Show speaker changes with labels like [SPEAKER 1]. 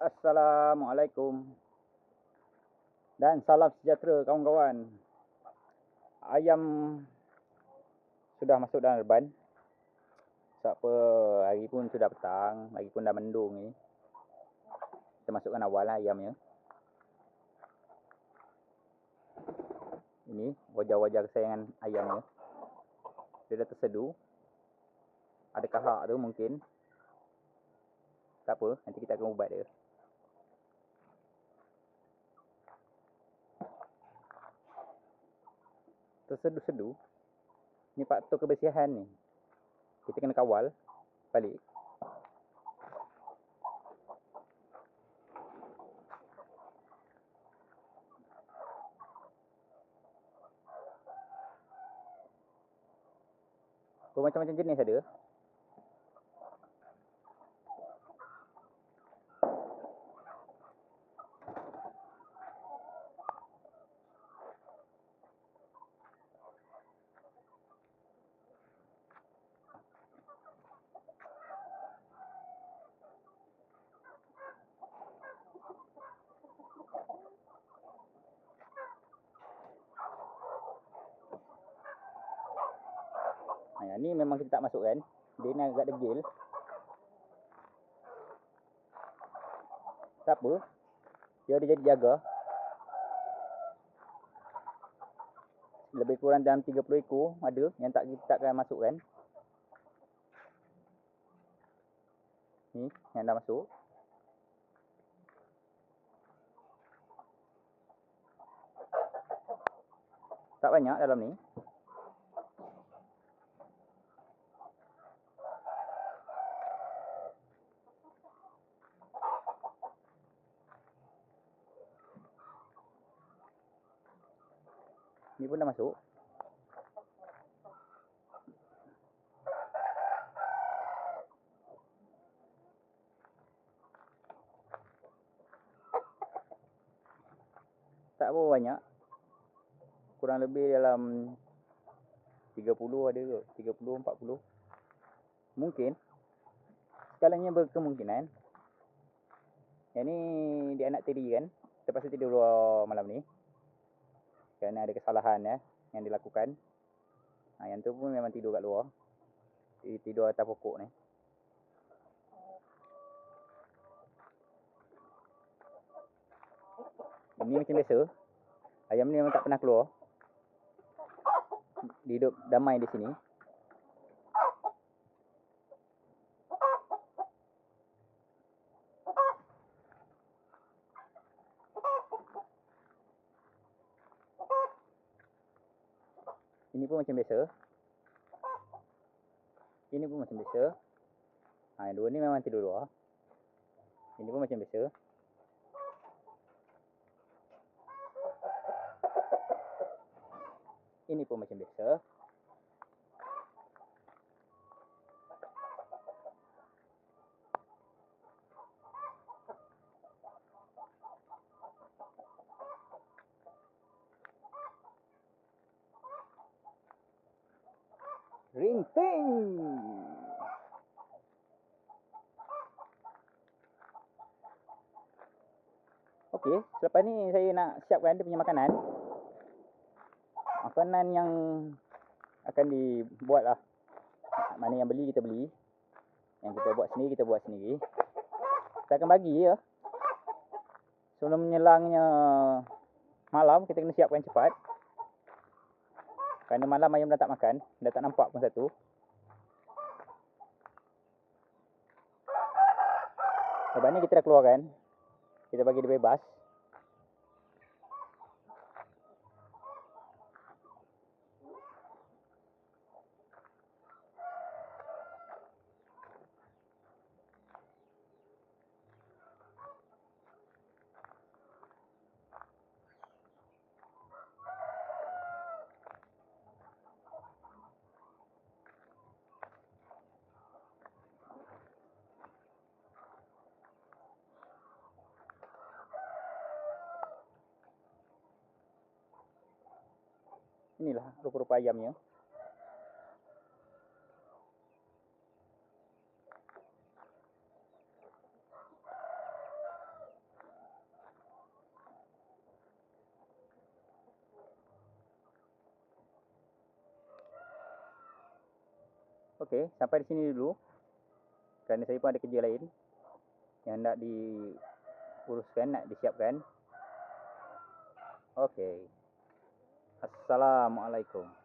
[SPEAKER 1] Assalamualaikum dan salam sejahtera kawan-kawan. Ayam sudah masuk dalam reban. Sebab apa hari pun sudah petang, hari pun dah mendung ni. Kita masukkan awal lah ayamnya. Ini wajah-wajah kesayangan ayamnya. Dia dah tersedu. Ada kahak tu mungkin. Tak apa, nanti kita akan ubat dia. Tersedu-sedu ni faktor kebersihan ni. Kita kena kawal balik. Macam-macam jenis ada Ha, ni memang kita tak masukkan. Dia ni agak degil. Tak apa. Dia ada jadi jaga. Lebih kurang dalam 30 ekor ada yang tak kita takkan masukkan. Ni yang dah masuk. Tak banyak dalam ni. Ni pun dah masuk. Tak apa banyak. Kurang lebih dalam 30 ada ke? 30, 40. Mungkin. Sekalanya berkemungkinan. Yang ni dia anak tiri kan. Terpaksa tidur malam ni kerana ada kesalahan ya yang dilakukan. Ha, yang tu pun memang tidur kat luar. Tidur atas pokok ni. Ini macam biasa. Ayam ni memang tak pernah keluar. Dia hidup damai di sini. Ini pun macam biasa. Ini pun macam biasa. Ha, yang dua ni memang tidur luar. Ini pun macam biasa. Ini pun macam biasa. Rinting. Okey, selepas ni saya nak siapkan dia punya makanan. Makanan yang akan dibuat lah. Mana yang beli kita beli. Yang kita buat sendiri kita buat sendiri. Kita akan bagi ya. Sebelum menyelangnya malam kita kena siapkan cepat. Kerana malam ayam dah tak makan, dah tak nampak pun satu. Lepas ni kita dah keluarkan. Kita bagi dia bebas. inilah rupa-rupa ayamnya. Okay, sampai di sini dulu. Kerana saya pun ada kerja lain yang nak diuruskan, nak disiapkan. Okay. Assalamualaikum.